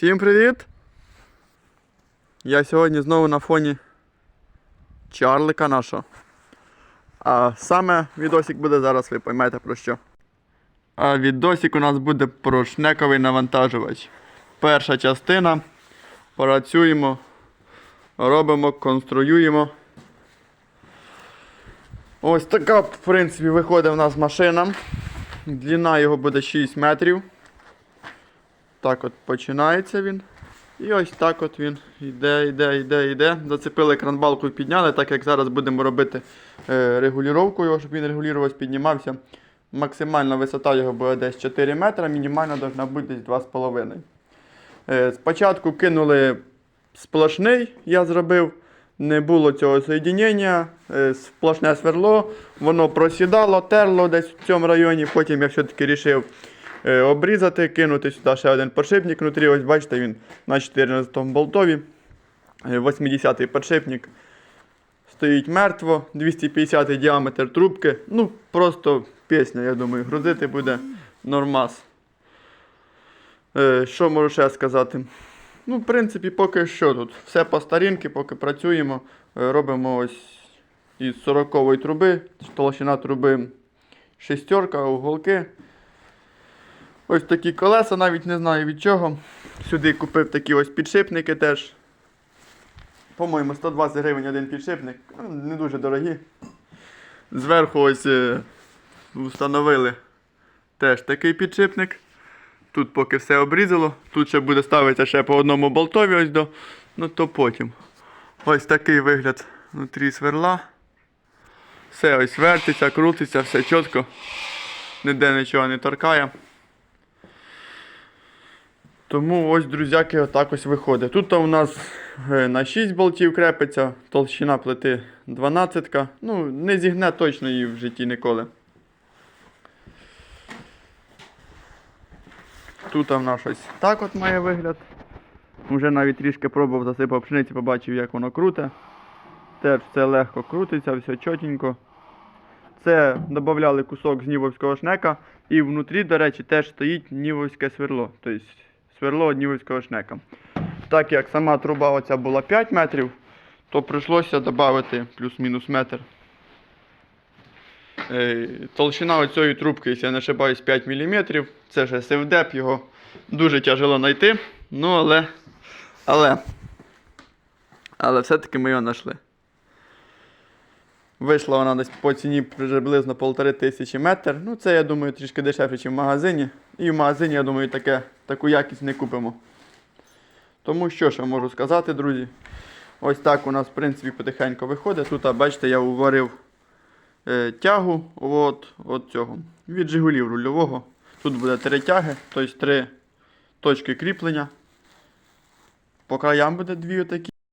Всім привіт! Я сьогодні знову на фоні Чарлика нашого. А саме відосик буде зараз, ви поймете про що. А відосик у нас буде про шнековий навантажувач. Перша частина. Працюємо, робимо, конструюємо. Ось така, в принципі, виходить в нас машина. Длина його буде 6 метрів. Так от починається він. І ось так от він йде, йде, йде, йде. Зацепили кранбалку і підняли, так як зараз будемо робити е, регулювання його, щоб він регулювався, піднімався. Максимальна висота його буде десь 4 метри, мінімальна повинна бути десь 2,5. Е, спочатку кинули сплошний, я зробив. Не було цього соєдінення, е, сплошне сверло, воно просідало, терло десь в цьому районі. Потім я все-таки вирішив обрізати, кинути сюди ще один подшипник внутрі. Ось бачите, він на 14 болтові. Е, 80-й подшипник. Стоїть мертво, 250 діаметр трубки. Ну, просто пісня, я думаю, грузити буде нормас. Е, що можу ще сказати? Ну, в принципі, поки що тут. Все по старінки, поки працюємо. Е, Робимо ось із 40-ї труби, толщина труби шестерка, уголки. Ось такі колеса, навіть не знаю від чого. Сюди купив такі ось підшипники теж. По-моєму, 120 гривень один підшипник. Ну, Не дуже дорогі. Зверху ось е, встановили теж такий підшипник. Тут поки все обрізало. Тут ще буде ставитися ще по одному болтові ось до. Ну то потім. Ось такий вигляд внутрі сверла. Все ось вертиться, крутиться, все чітко. Ніде нічого не торкає. Тому ось, друзяки, отак ось виходить. Тут у нас е, на 6 болтів крепиться, толщина плити 12. Ну, не зігне точно її в житті ніколи. Тут в нас ось так от має вигляд. Уже навіть трішки пробував засипав пшениці, побачив, як воно круте. Теж все легко крутиться, все чотенько. Це додавали кусок з нівовського шнека. І внутрі, до речі, теж стоїть нівовське сверло. Тобто сверло від шнека. Так як сама труба оця була 5 метрів, то прийшлося додати плюс-мінус метр. Е, Толщина оцієї трубки, якщо я не ошибаюсь, 5 мм. Це ж СФДЕП, його дуже тяжело знайти. Ну, але. Але. Але все-таки ми його знайшли. Вийшла вона десь по ціні приблизно 1,5 тисячі метр. Ну, це, я думаю, трішки дешевше, ніж в магазині. І в магазині, я думаю, таке, таку якість не купимо. Тому що я можу сказати, друзі. Ось так у нас, в принципі, потихеньку виходить. Тут, а, бачите, я уварив е, тягу от, от цього. Від Жигулів рульового. Тут буде три тяги, тобто три точки кріплення. По краям буде дві отакі.